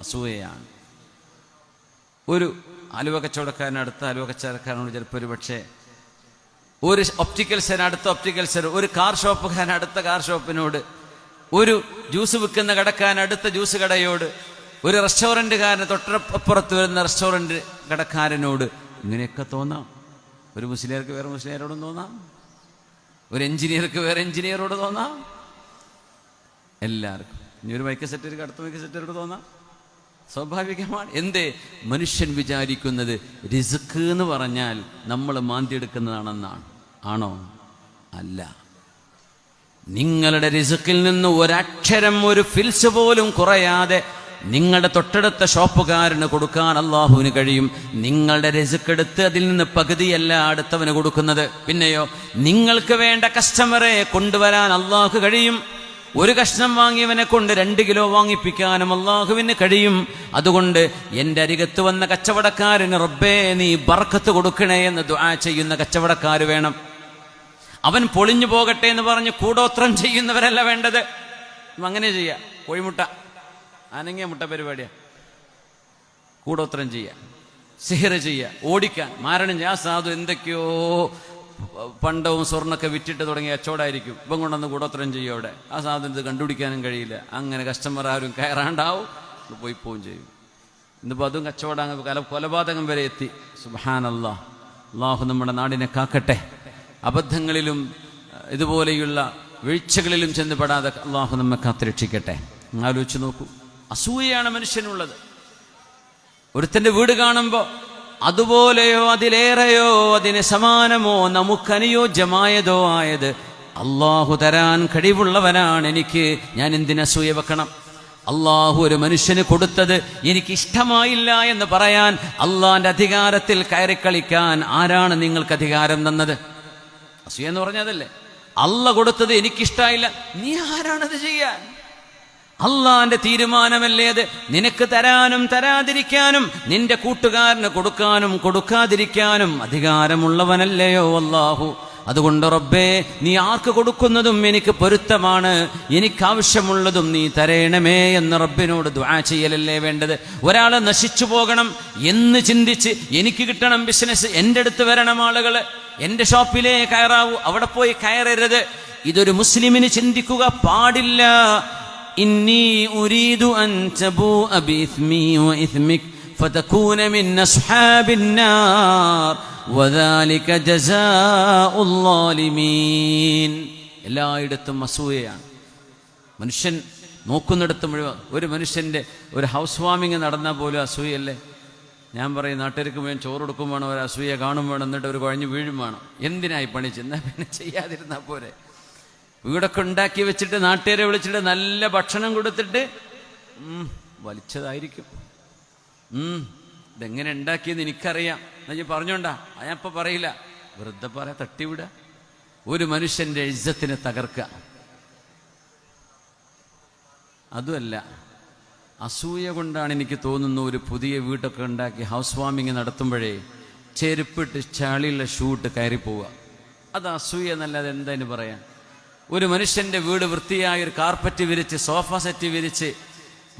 അസൂയയാണ്. ഒരു അലുവ കച്ചവടക്കാരൻ അടുത്ത ആലുവ കച്ചവടക്കാരനോട് ചിലപ്പോൾ ഒരു പക്ഷേ ഒരു ഒപ്റ്റിക്കൽസിന് അടുത്ത ഒപ്റ്റിക്കൽസർ ഒരു കാർ ഷോപ്പുകാരൻ അടുത്ത കാർ ഷോപ്പിനോട് ഒരു ജ്യൂസ് വിൽക്കുന്ന കടക്കാരൻ അടുത്ത ജ്യൂസ് കടയോട് ഒരു റെസ്റ്റോറന്റുകാരന് തൊട്ടപ്പുറത്ത് വരുന്ന റെസ്റ്റോറന്റ് കടക്കാരനോട് ഇങ്ങനെയൊക്കെ തോന്നാം. ഒരു മുസ്ലിയർക്ക് വേറെ മുസ്ലിയരോടും തോന്നാം. ഒരു എഞ്ചിനീയർക്ക് വേറെ എഞ്ചിനീയറോട് തോന്നാം. എല്ലാവർക്കും. ഇനി ഒരു മൈക്ക് സെറ്റർക്ക് അടുത്ത മൈക്ക് സെറ്റരോട് തോന്നാം. സ്വാഭാവികമാണ്. എന്തേ? മനുഷ്യൻ വിചാരിക്കുന്നത് റിസ്ക് എന്ന് പറഞ്ഞാൽ നമ്മൾ മാന്തിയെടുക്കുന്നതാണെന്നാണ്. ആണോ? അല്ല. നിങ്ങളുടെ റിസ്ക്കിൽ നിന്ന് ഒരക്ഷരം ഒരു ഫിൽസ് പോലും കുറയാതെ നിങ്ങളുടെ തൊട്ടടുത്ത ഷോപ്പുകാരന് കൊടുക്കാൻ അള്ളാഹുവിന് കഴിയും. നിങ്ങളുടെ രസുക്ക് എടുത്ത് അതിൽ നിന്ന് പകുതിയല്ല അടുത്തവന് കൊടുക്കുന്നത്. പിന്നെയോ നിങ്ങൾക്ക് വേണ്ട കസ്റ്റമറെ കൊണ്ടുവരാൻ അള്ളാഹു കഴിയും. ഒരു കഷ്ണം വാങ്ങിയവനെ കൊണ്ട് രണ്ട് കിലോ വാങ്ങിപ്പിക്കാനും അള്ളാഹുവിന് കഴിയും. അതുകൊണ്ട് എന്റെ അരികത്ത് വന്ന കച്ചവടക്കാരന് റബ്ബേ നീ ബർക്കത്ത് കൊടുക്കണേ എന്ന് ദുആ ചെയ്യുന്ന കച്ചവടക്കാർ വേണം. അവൻ പൊളിഞ്ഞു പോകട്ടെ എന്ന് പറഞ്ഞ് കൂടോത്രം ചെയ്യുന്നവരല്ല വേണ്ടത്. അങ്ങനെ ചെയ്യാം. കോഴിമുട്ട. അനങ്ങിയ മുട്ട പരിപാടിയാ. കൂടോത്രം ചെയ്യുക സിഹിറ ചെയ്യുക ഓടിക്കാൻ. മാരണം. ചെയ്യുക ആ സാധു എന്തൊക്കെയോ പണ്ടവും സ്വർണൊക്കെ വിറ്റിട്ട് തുടങ്ങിയ കച്ചവടമായിരിക്കും. ഇപ്പം കൊണ്ടൊന്ന് കൂടോത്രം ചെയ്യും അവിടെ. ആ സാധനം ഇത് കണ്ടുപിടിക്കാനും കഴിയില്ല. അങ്ങനെ കസ്റ്റമർ ആരും കയറാണ്ടാവും. പോയി പോവും ചെയ്യും. ഇന്നിപ്പോൾ അതും കച്ചവടം കല കൊലപാതകം വരെ എത്തി. സുബാനല്ലാ അള്ളാഹു നമ്മുടെ നാടിനെ കാക്കട്ടെ. അബദ്ധങ്ങളിലും ഇതുപോലെയുള്ള വീഴ്ചകളിലും ചെന്ന് പെടാതെ അള്ളാഹു നമ്മെ കാത്തുരക്ഷിക്കട്ടെ ആലോചിച്ച് നോക്കൂ. അസൂയയാണ് മനുഷ്യനുള്ളത്. ഒരുത്തന്റെ വീട് കാണുമ്പോ അതുപോലെയോ അതിലേറെയോ അതിന് സമാനമോ നമുക്കനുയോജ്യമായതോ ആയത് അള്ളാഹു തരാൻ കഴിവുള്ളവനാണ് എനിക്ക്. ഞാൻ എന്തിനസൂയ വെക്കണം? അള്ളാഹു ഒരു മനുഷ്യന് കൊടുത്തത് എനിക്ക് ഇഷ്ടമായില്ല എന്ന് പറയാൻ അള്ളാന്റെ അധികാരത്തിൽ കയറിക്കളിക്കാൻ ആരാണ് നിങ്ങൾക്ക് അധികാരം തന്നത്? അസൂയ എന്ന് പറഞ്ഞതല്ലേ? അല്ല കൊടുത്തത് എനിക്കിഷ്ടായില്ല. നീ ആരാണത് ചെയ്യാൻ? അള്ളാന്റെ തീരുമാനമല്ലേ അത്? നിനക്ക് തരാനും തരാതിരിക്കാനും നിന്റെ കൂട്ടുകാരന് കൊടുക്കാനും കൊടുക്കാതിരിക്കാനും അധികാരമുള്ളവനല്ലയോ അല്ലാഹു അതുകൊണ്ട് റബ്ബേ നീ ആർക്ക് കൊടുക്കുന്നതും എനിക്ക് പൊരുത്തമാണ്. എനിക്കാവശ്യമുള്ളതും നീ തരേണമേ എന്ന് റബ്ബിനോട് ദ്വാ ചെയ്യലല്ലേ വേണ്ടത്? ഒരാളെ നശിച്ചു പോകണം എന്ന് ചിന്തിച്ച് എനിക്ക് കിട്ടണം ബിസിനസ് എന്റെ അടുത്ത് വരണം ആളുകൾ എന്റെ ഷോപ്പിലേ കയറാവൂ അവിടെ പോയി കയറരുത്. ഇതൊരു മുസ്ലിമിന് ചിന്തിക്കുക പാടില്ല. إني أريد أن تبوء بإثمي وإثمك فتكون من أصحاب النار وذلك جزاء الظالمين എല്ലായിടത്തും അസൂയയാണ് മനുഷ്യൻ നോക്കുന്നിടത്ത് മുഴുവൻ ഒരു മനുഷ്യൻ്റെ ഒരു ഹൗസ് വാമിങ് നടന്നാൽ പോലും അസൂയല്ലേ ഞാൻ പറയും നാട്ടുകാർക്ക് വേണം ചോറ് കൊടുക്കും വേണം ഒരു അസൂയ കാണും വേണം എന്നിട്ട് ഒരു കുഴഞ്ഞു വീഴും വേണം എന്തിനായി പണി ചെന്നാൽ പിന്നെ ചെയ്യാതിരുന്നാൽ പോരെ വീടൊക്കെ ഉണ്ടാക്കി വെച്ചിട്ട് നാട്ടുകാരെ വിളിച്ചിട്ട് നല്ല ഭക്ഷണം കൊടുത്തിട്ട് വലിച്ചതായിരിക്കും. ഇതെങ്ങനെ ഉണ്ടാക്കിയെന്ന് എനിക്കറിയാം. എന്നാ ഞാൻ പറഞ്ഞോണ്ടാ ഇപ്പൊ പറയില്ല. വൃദ്ധ പറയാ തട്ടിവിട. ഒരു മനുഷ്യന്റെ ഇജ്ജത്തിനെ തകർക്കുക അതുമല്ല അസൂയ കൊണ്ടാണ് എനിക്ക് തോന്നുന്നു ഒരു പുതിയ വീട്ടൊക്കെ ഉണ്ടാക്കി ഹൗസ് വാമിങ് നടത്തുമ്പോഴേ ചെരുപ്പിട്ട് ചളിയുള്ള ഷൂട്ട് കയറി പോവുക അത് അസൂയ എന്നല്ലാതെ എന്തായാലും പറയാൻ? ഒരു മനുഷ്യന്റെ വീട് വൃത്തിയായി ഒരു കാർപ്പറ്റ് വിരിച്ച് സോഫ സെറ്റ് വിരിച്ച്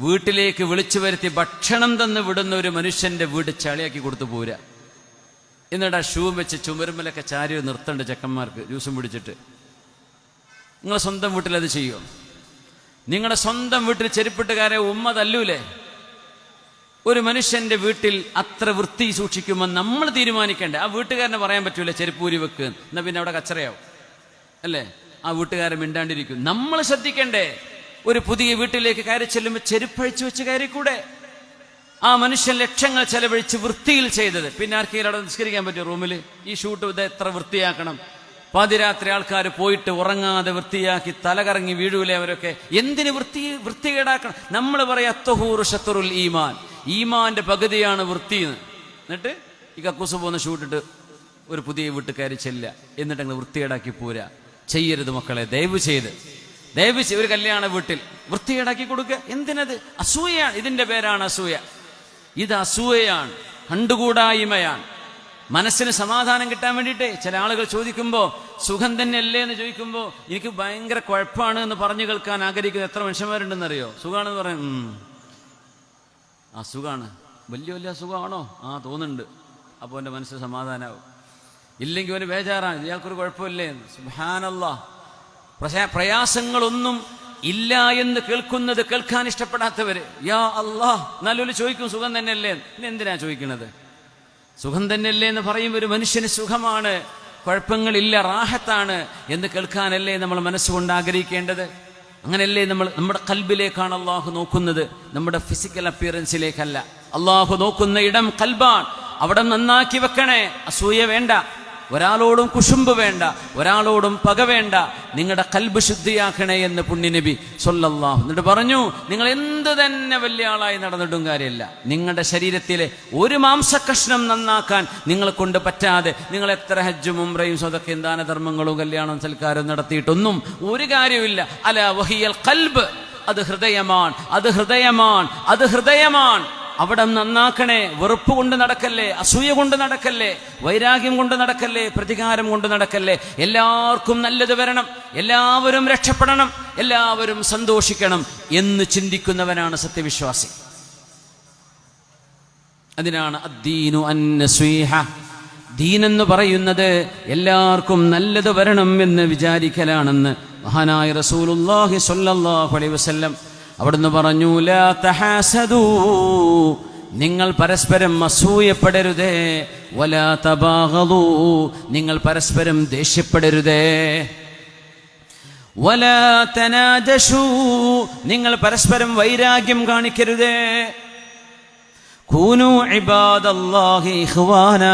വീട്ടിലേക്ക് വിളിച്ചു വരുത്തി ഭക്ഷണം തന്ന് വിടുന്ന ഒരു മനുഷ്യന്റെ വീട് ചളിയാക്കി കൊടുത്തു പോരാ എന്നിട്ട് ആ ഷൂ വെച്ച് ചുമരുമലൊക്കെ ചാരി നിർത്തണ്ട് ചെക്കന്മാർക്ക് ജ്യൂസും പിടിച്ചിട്ട് നിങ്ങൾ സ്വന്തം വീട്ടിൽ അത് ചെയ്യുമോ നിങ്ങളുടെ സ്വന്തം വീട്ടിൽ ചെരുപ്പിട്ടുകാരെ ഉമ്മ തല്ലൂലേ? ഒരു മനുഷ്യന്റെ വീട്ടിൽ അത്ര വൃത്തി സൂക്ഷിക്കുമ്പോൾ നമ്മൾ തീരുമാനിക്കേണ്ടേ? ആ വീട്ടുകാരനെ പറയാൻ പറ്റൂല ചെരുപ്പൂരി വെക്ക് എന്നാ പിന്നെ അവിടെ കച്ചറയാവും. അല്ലേ? ആ വീട്ടുകാരൻ മിണ്ടാണ്ടിരിക്കും. നമ്മൾ ശ്രദ്ധിക്കണ്ടേ ഒരു പുതിയ വീട്ടിലേക്ക് കയറി ചെല്ലുമ്പോൾ ചെരുപ്പഴിച്ചു വെച്ച് കയറിക്കൂടെ? ആ മനുഷ്യൻ ലക്ഷങ്ങൾ ചെലവഴിച്ച് വൃത്തിയിൽ ചെയ്തത്. പിന്നെ ആർക്കെങ്കിലും അവിടെ നിസ്കരിക്കാൻ പറ്റും റൂമിൽ ഈ ഷൂട്ട് ഇത് എത്ര വൃത്തിയാക്കണം? പാതിരാത്രി ആൾക്കാർ പോയിട്ട് ഉറങ്ങാതെ വൃത്തിയാക്കി തലകറങ്ങി വീഴൂലേ അവരൊക്കെ? എന്തിന് വൃത്തി വൃത്തികേടാക്കണം? നമ്മൾ പറയാ അത്തഹൂർ ഷത്തുറുൽ ഈമാൻ. ഈമാന്റെ പകുതിയാണ് വൃത്തി എന്ന് എന്നിട്ട് ഈ കക്കൂസ് പോകുന്ന ഷൂട്ടിട്ട് ഒരു പുതിയ വീട്ടുകാരി ചെല്ലുക. ചെല്ല എന്നിട്ട് അങ്ങ് വൃത്തികേടാക്കി പോരാ ചെയ്യരുത് മക്കളെ ദയവ് ചെയ്ത്. ദയവ് ചെയ്ത് ഒരു കല്യാണ വീട്ടിൽ വൃത്തികേടാക്കി കൊടുക്കുക എന്തിനത്? അസൂയയാണ്. ഇതിന്റെ പേരാണ് അസൂയ. ഇത് അസൂയയാണ്. കണ്ടുകൂടായ്മയാണ്. മനസ്സിന് സമാധാനം കിട്ടാൻ വേണ്ടിയിട്ട് ചില ആളുകൾ ചോദിക്കുമ്പോൾ സുഖം തന്നെയല്ലേ? എന്ന് ചോദിക്കുമ്പോൾ എനിക്ക് ഭയങ്കര കുഴപ്പമാണ് എന്ന് പറഞ്ഞു കേൾക്കാൻ ആഗ്രഹിക്കുന്ന എത്ര മനുഷ്യന്മാരുണ്ടെന്നറിയോ? സുഖമാണെന്ന് പറയും ആ സുഖമാണ് വലിയ വലിയ സുഖമാണോ? ആ തോന്നുന്നുണ്ട്. അപ്പോൾ എന്റെ മനസ്സ് സമാധാനമാവും ഇല്ലെങ്കിൽ അവന് ബേജാറാണ്. ഇയാൾക്കൊരു കുഴപ്പമില്ലേ സുഹാനല്ലാ പ്രയാസങ്ങളൊന്നും ഇല്ല എന്ന് കേൾക്കുന്നത് കേൾക്കാൻ ഇഷ്ടപ്പെടാത്തവര്. യാ അല്ലാ. നല്ലൊരു ചോദിക്കും സുഖം തന്നെയല്ലേ? പിന്നെ എന്തിനാ ചോദിക്കുന്നത് സുഖം തന്നെയല്ലേ എന്ന് പറയും ഒരു മനുഷ്യന് സുഖമാണ്. കുഴപ്പങ്ങളില്ല റാഹത്താണ് എന്ന് കേൾക്കാനല്ലേ നമ്മൾ മനസ്സുകൊണ്ട് ആഗ്രഹിക്കേണ്ടത്? അങ്ങനെയല്ലേ നമ്മൾ നമ്മുടെ കൽബിലേക്കാണ് അള്ളാഹു നോക്കുന്നത്. നമ്മുടെ ഫിസിക്കൽ അപ്പിയറൻസിലേക്കല്ല അള്ളാഹു നോക്കുന്ന ഇടം കൽബാൻ അവിടെ നന്നാക്കി വെക്കണേ. അസൂയ വേണ്ട. ഒരാളോടും കുശുമ്പ് വേണ്ട ഒരാളോടും പക വേണ്ട നിങ്ങളുടെ കൽബ് ശുദ്ധിയാക്കണേ എന്ന് പുണ്യനബി സൊല്ലാഹു എന്നിട്ട് പറഞ്ഞു നിങ്ങൾ എന്ത് തന്നെ വലിയ ആളായി നടന്നിട്ടും കാര്യമില്ല. നിങ്ങളുടെ ശരീരത്തിലെ ഒരു മാംസകഷ്ണം നന്നാക്കാൻ നിങ്ങളെ കൊണ്ട് പറ്റാതെ നിങ്ങൾ എത്ര ഹജ്ജും ഉംറയും സ്വതൊക്കെ ദാനധർമ്മങ്ങളും കല്യാണം സൽക്കാരം നടത്തിയിട്ടൊന്നും ഒരു കാര്യമില്ല അല വഹിയൽ കൽബ്. അത് ഹൃദയമാണ് അത് ഹൃദയമാണ് അത് ഹൃദയമാണ്. അവിടെ നന്നാക്കണേ വെറുപ്പ് കൊണ്ട് നടക്കല്ലേ അസൂയ കൊണ്ട് നടക്കല്ലേ വൈരാഗ്യം കൊണ്ട് നടക്കല്ലേ പ്രതികാരം കൊണ്ട് നടക്കല്ലേ. എല്ലാവർക്കും നല്ലത് വരണം എല്ലാവരും രക്ഷപ്പെടണം എല്ലാവരും സന്തോഷിക്കണം എന്ന് ചിന്തിക്കുന്നവനാണ് സത്യവിശ്വാസി. അതിനാണ് അദ്ദീനു അന്നസ്വീഹ ദീൻ എന്ന് പറയുന്നത് എല്ലാവർക്കും നല്ലത് വരണം എന്ന് വിചാരിക്കലാണെന്ന് മഹാനായ റസൂലുല്ലാഹി സ്വല്ലല്ലാഹു അലൈഹി വസല്ലം അവിടുന്ന് പറഞ്ഞു നിങ്ങൾ പരസ്പരം അസൂയപ്പെടരുതേ വലാ നിങ്ങൾ പരസ്പരം ദേഷ്യപ്പെടരുതേ. വലാ നിങ്ങൾ പരസ്പരം വൈരാഗ്യം കാണിക്കരുതേ. കൂനു ഇബാദല്ലാഹി ഇഖ്വാന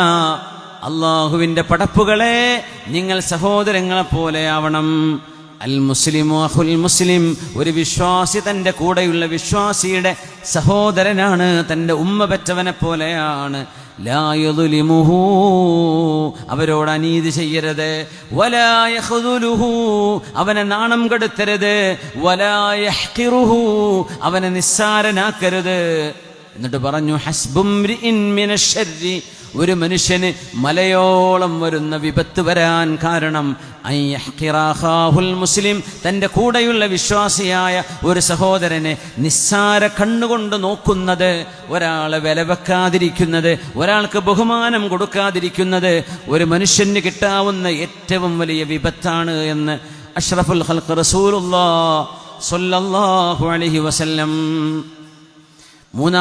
അള്ളാഹുവിന്റെ പടപ്പുകളെ നിങ്ങൾ സഹോദരങ്ങളെ പോലെ ആവണം. അൽ മുസ്ലിമു അഹുൽ മുസ്ലിം ഒരു വിശ്വാസി തന്റെ കൂടെയുള്ള വിശ്വാസിയുടെ സഹോദരനാണ് തന്റെ ഉമ്മ പെറ്റവനെ പോലെയാണ്. അവരോട് അനീതി ചെയ്യരുത്. അവനെ നാണം കെടുത്തരുത്. അവനെ നിസ്സാരനാക്കരുത്. എന്നിട്ട് പറഞ്ഞു ഹസ്ബും ഒരു മനുഷ്യന് മലയോളം വരുന്ന വിപത്ത് വരാൻ കാരണം മുസ്ലിം തന്റെ കൂടെയുള്ള വിശ്വാസിയായ ഒരു സഹോദരനെ നിസ്സാര കണ്ണുകൊണ്ട് നോക്കുന്നത് ഒരാളെ വില വെക്കാതിരിക്കുന്നത് ഒരാൾക്ക് ബഹുമാനം കൊടുക്കാതിരിക്കുന്നത് ഒരു മനുഷ്യന് കിട്ടാവുന്ന ഏറ്റവും വലിയ വിപത്താണ് എന്ന് അഷ്റഫുൽ ഹൽക്ക് റസൂലുല്ലാ സൊല്ലാഹു അലഹി വസല്ലം മൂന്നാം